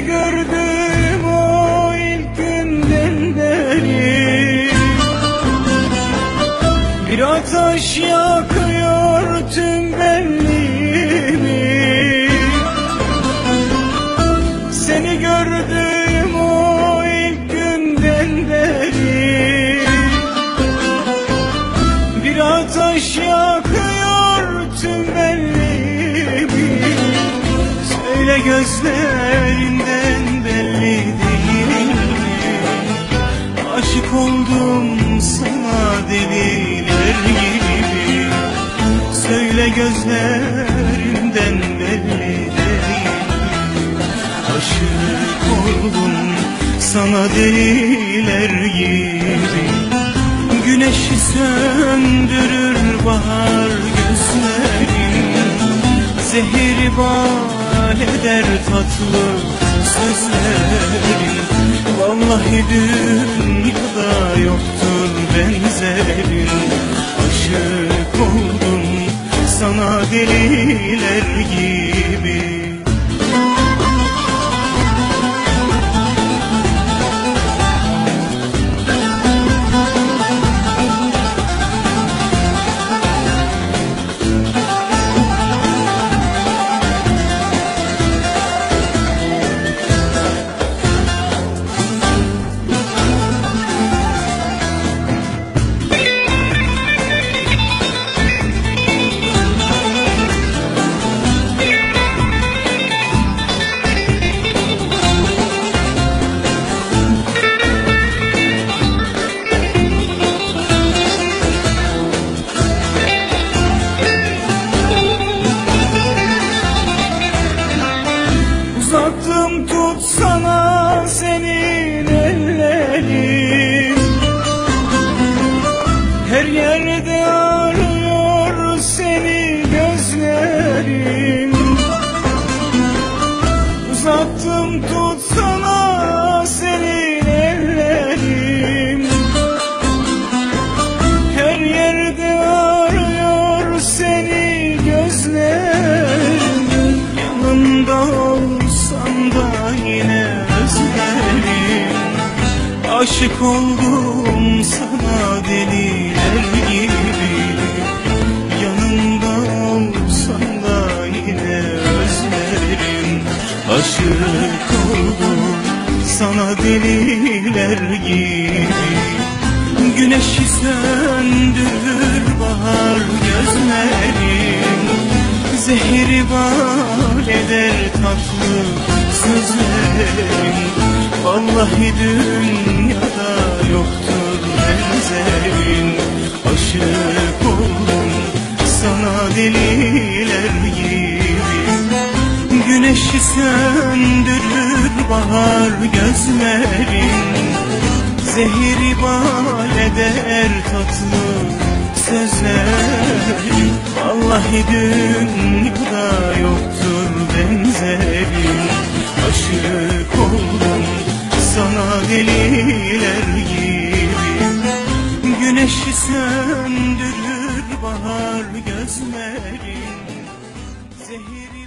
Seni gördüm o ilk günden beri. Bir ateş yakıyor tüm benliğimi. Seni gördüm o ilk günden beri. Bir ateş yakıyor tüm benliğimi. Söyle gözlerinden gözlerinden belli değil? Aşık oldum sana deliler gibi. Güneşi söndürür bahar gözlerin Zehri bal eder tatlı sözlerin Vallahi dünyada deliler gibi Uzattım tut sana senin ellerin. Her yerde arıyor seni gözlerin Yanımda olsan da yine özlerim. Aşık oldum sana deliler deliler gibi. Güneşi söndürür bahar gözlerim Zehri bal eder tatlı sözlerim Vallahi dünyada ateşi söndürür bahar gözlerin Zehir ibal eder tatlı sözlerin Vallahi dünyada yoktur benzerin Aşık oldum sana deliler gibi. Güneşi söndürür bahar gözlerin Zehir